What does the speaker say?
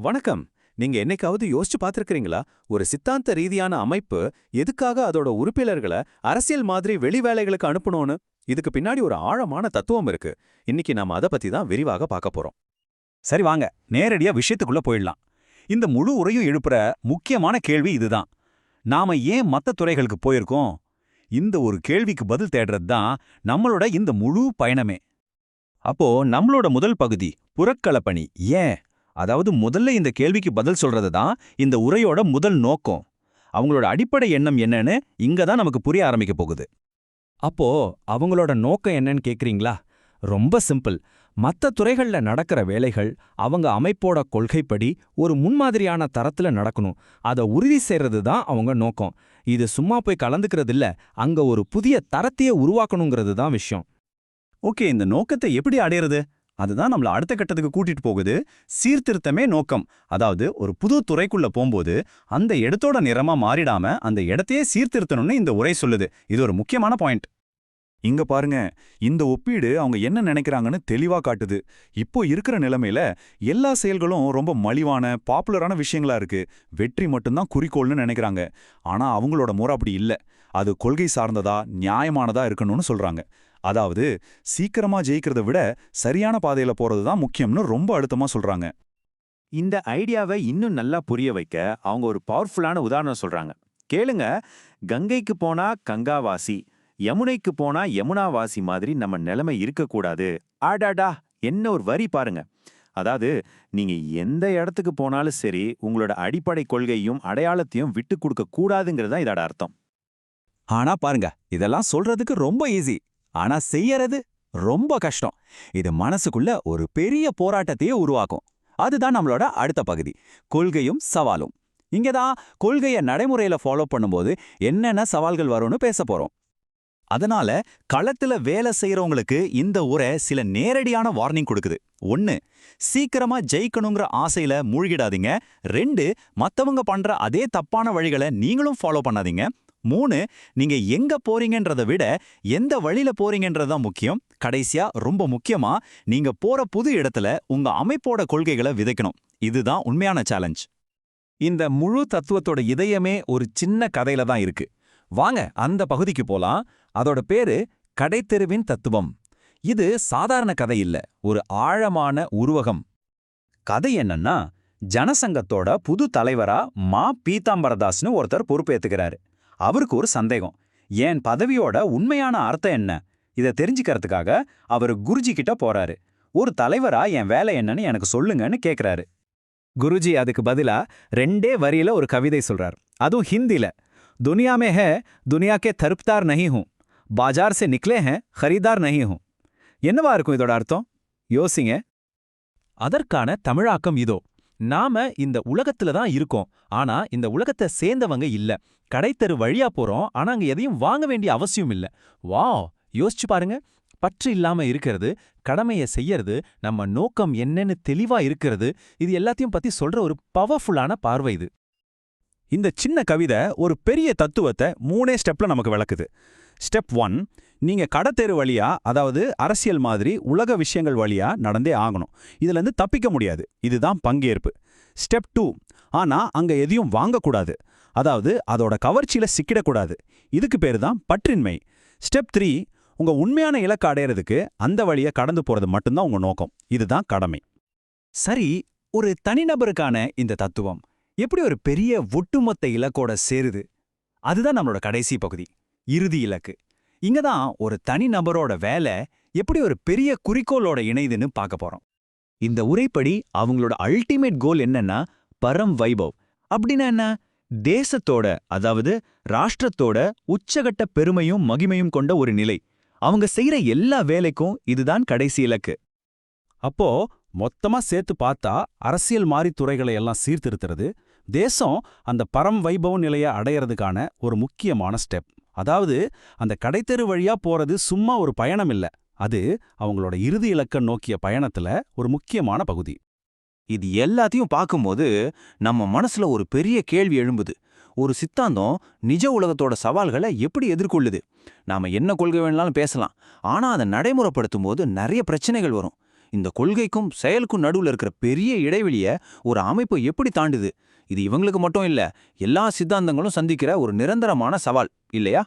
வணக்கம். நீங்க என்னைக்காவது யோசிச்சு பார்த்திருக்கிறீங்களா? ஒரு சித்தாந்த ரீதியான அமைப்பு எதுக்காக அதோட உறுப்பினர்களை அரசியல் மாதிரி வெளி வேலைகளுக்கு அனுப்பணும்னு? இதுக்கு பின்னாடி ஒரு ஆழமான தத்துவம் இருக்கு. இன்னைக்கு நாம அதை பத்தி தான் விரிவாக பார்க்க போறோம். சரி வாங்க நேரடியா விஷயத்துக்குள்ள போயிடலாம். இந்த முழு உரையும் எழுப்புற முக்கியமான கேள்வி இதுதான். நாம ஏன் மத்த துறைகளுக்கு போயிருக்கோம்? இந்த ஒரு கேள்விக்கு பதில் தேடுறது தான் நம்மளோட இந்த முழு பயணமே. அப்போ நம்மளோட முதல் பகுதி புறக்களப்பணி ஏன்? அதாவது முதல்ல இந்த கேள்விக்கு பதில் சொல்றது தான் இந்த உரையோட முதல் நோக்கம். அவங்களோட அடிப்படை எண்ணம் என்னன்னு இங்க தான் நமக்கு புரிய ஆரம்பிக்க போகுது. அப்போ அவங்களோட நோக்கம் என்னன்னு கேக்குறீங்களா? ரொம்ப சிம்பிள். மத்த துறைகள்ல நடக்கிற வேலைகள் அவங்க அமைப்போட கொள்கைப்படி ஒரு முன்மாதிரியான தரத்துல நடக்கணும். அதை உறுதி செய்யறது தான் அவங்க நோக்கம். இது சும்மா போய் கலந்துக்கிறது இல்ல. அங்க ஒரு புதிய தரத்தையே உருவாக்கணுங்கிறது தான் விஷயம். ஓகே இந்த நோக்கத்தை எப்படி அடையிறது? அதுதான் நம்மள அடுத்த கட்டத்துக்கு கூட்டிட்டு போகுது. சீர்திருத்தமே நோக்கம். அதாவது ஒரு புது துறைக்குள்ள போகும்போது அந்த இடத்தோட நிறமா மாறிடாம அந்த இடத்தையே சீர்திருத்தணும்னு இந்த உரை சொல்லுது. இது ஒரு முக்கியமான பாயிண்ட் இங்க பாருங்க இந்த ஒப்பீடு அவங்க என்ன நினைக்கிறாங்கன்னு தெளிவா காட்டுது. இப்போ இருக்கிற நிலைமையில எல்லா செயல்களும் ரொம்ப மலிவான பாப்புலரான விஷயங்களா இருக்கு. வெற்றி மட்டும்தான் குறிக்கோள்னு நினைக்கிறாங்க. ஆனா அவங்களோட முறை அப்படி இல்ல. அது கொள்கை சார்ந்ததா நியாயமானதா இருக்கணும்னு சொல்றாங்க. அதாவது சீக்கிரமா ஜெயிக்கிறத விட சரியான பாதையில போறது தான் முக்கியம்னு ரொம்ப அழுத்தமா சொல்றாங்க. இந்த ஐடியாவை இன்னும் நல்லா புரிய வைக்க அவங்க ஒரு பவர்ஃபுல்லான உதாரணம் சொல்றாங்க. கேளுங்க கங்கைக்கு போனா கங்காவாசி யமுனைக்கு போனா யமுனாவாசி மாதிரி நம்ம நிலைமை இருக்கக்கூடாது. ஆடாடா என்ன ஒரு வரி பாருங்க. அதாவது நீங்க எந்த இடத்துக்கு போனாலும் சரி உங்களோட அடிப்படை கொள்கையும் அடையாளத்தையும் விட்டு கொடுக்க கூடாதுங்கிறது தான் இதோட அர்த்தம். ஆனா பாருங்க இதெல்லாம் சொல்றதுக்கு ரொம்ப ஈஸி ஆனா செய்யறது ரொம்ப கஷ்டம். இது மனசுக்குள்ள ஒரு பெரிய போராட்டத்தையே உருவாக்கும். அதுதான் நம்மளோட அடுத்த பகுதி. கொள்கையும் சவாலும். இங்கதான் கொள்கையை நடைமுறையில ஃபாலோ பண்ணும்போது என்னென்ன சவால்கள் வரும்னு பேச போறோம். அதனால களத்துல வேலை செய்யறவங்களுக்கு இந்த உரை சில நேரடியான வார்னிங் கொடுக்குது. ஒன்னு சீக்கிரமா ஜெயிக்கணுங்கிற ஆசையில மூழ்கிடாதீங்க. ரெண்டு மத்தவங்க பண்ற அதே தப்பான வழிகளை நீங்களும் ஃபாலோ பண்ணாதீங்க. மூணு நீங்க எங்க போறீங்கன்றத விட எந்த வழியில போறீங்கன்றது தான் முக்கியம். கடைசியா ரொம்ப முக்கியமா நீங்க போற புது இடத்துல உங்க அமைப்போட கொள்கைகளை விதைக்கணும். இதுதான் உண்மையான சேலஞ்ச் இந்த முழு தத்துவத்தோட இதயமே ஒரு சின்ன கதையில தான் இருக்கு. வாங்க அந்த பகுதிக்கு போலாம். அதோட பேரு கடைத்தெருவின் தத்துவம். இது சாதாரண கதை இல்ல ஒரு ஆழமான உருவகம். கதை என்னன்னா ஜனசங்கத்தோட புது தலைவரா மா பீதாம்பரதாஸ்னு ஒருத்தர் பொறுப்பேத்துக்கிறாரு. அவருக்கு ஒரு சந்தேகம் என் பதவியோட உண்மையான அர்த்தம் என்ன? இதை தெரிஞ்சுக்கிறதுக்காக அவர் குருஜி கிட்ட போறாரு. ஒரு தலைவரா என் வேலை என்னன்னு எனக்கு சொல்லுங்கன்னு கேட்கிறாரு குருஜி அதுக்கு பதிலா ரெண்டே வரியில ஒரு கவிதை சொல்றார். அதுவும் ஹிந்தில. துனியா மே ஹே துனியா கே தருப்தார் நஹி பாஜார் சே நிக்லே ஹே ஹரிதார் நஹி ஹூம் என்னவா இருக்கும் இதோட அர்த்தம்? யோசிங்க. அதற்கான தமிழாக்கம் இதோ. நாம இந்த உலகத்துல தான் இருக்கோம். ஆனா இந்த உலகத்தை சேர்ந்தவங்க இல்ல. கடைத்தரு வழியா போறோம். ஆனா அங்க எதையும் வாங்க வேண்டிய அவசியம் இல்ல. வா யோசிச்சு பாருங்க. பற்று இல்லாம இருக்கிறது கடமைய செய்யறது நம்ம நோக்கம் என்னன்னு தெளிவா இருக்கிறது இது எல்லாத்தையும் பத்தி சொல்ற ஒரு பவர்ஃபுல்லான பார்வை இது. இந்த சின்ன கவிதை ஒரு பெரிய தத்துவத்தை மூணே ஸ்டெப்ல நமக்கு விளக்குது. ஸ்டெப் ஒன் நீங்க கடத்தெரு வழியா அதாவது அரசியல் மாதிரி உலக விஷயங்கள் வழியா நடந்தே ஆகணும். இதுல இருந்து தப்பிக்க முடியாது. இதுதான் பங்கேற்பு. ஸ்டெப் டூ ஆனா அங்க எதையும் வாங்கக்கூடாது. அதாவது அதோட கவர்ச்சியில் சிக்கிடக்கூடாது. இதுக்கு பேரு தான் பற்றின்மை. ஸ்டெப் த்ரீ உங்க உண்மையான இலக்கு அடையறதுக்கு அந்த வழியை கடந்து போறது மட்டும்தான் உங்க நோக்கம். இதுதான் கடமை. சரி ஒரு தனிநபருக்கான இந்த தத்துவம் எப்படி ஒரு பெரிய ஒட்டுமொத்த இலக்கோட சேருது? அதுதான் நம்மளோட கடைசி பகுதி. இறுதி இலக்கு. இங்க தான் ஒரு தனிநபரோட வேலை எப்படி ஒரு பெரிய குறிக்கோளோட இணைதுன்னு பார்க்க போறோம். இந்த உரைப்படி அவங்களோட அல்டிமேட் கோல் என்னன்னா பரம் வைபவ். அப்படின்னா என்ன? தேசத்தோட அதாவது ராஷ்டிரத்தோட உச்சகட்ட பெருமையும் மகிமையும் கொண்ட ஒரு நிலை. அவங்க செய்யற எல்லா வேலைக்கும் இதுதான் கடைசி இலக்கு. அப்போ மொத்தமா சேர்த்து பார்த்தா அரசியல் மாறி துறைகளை எல்லாம் சீர்திருத்துறது தேசம் அந்த பரம் வைபவ நிலையை அடையறதுக்கான ஒரு முக்கியமான ஸ்டெப் அதாவது அந்த கடைத்தெரு வழியா போறது சும்மா ஒரு பயணம் இல்ல. அது அவங்களோட இறுதி இலக்கம் நோக்கிய பயணத்துல ஒரு முக்கியமான பகுதி. இது எல்லாத்தையும் பார்க்கும்போது நம்ம மனசுல ஒரு பெரிய கேள்வி எழும்புது. ஒரு சித்தாந்தம் நிஜ உலகத்தோட சவால்களை எப்படி எதிர்கொள்ளுது? நாம என்ன கொள்கை வேணாலும் பேசலாம். ஆனா அதை நடைமுறைப்படுத்தும் போது நிறைய பிரச்சனைகள் வரும். இந்த கொள்கைக்கும் செயலுக்கும் நடுவுல இருக்கிற பெரிய இடைவெளிய ஒரு அமைப்பு எப்படி தாண்டுது? இது இவங்களுக்கு மட்டும் இல்ல எல்லா சித்தாந்தங்களும் சந்திக்கிற ஒரு நிரந்தரமான சவால் இல்லையா?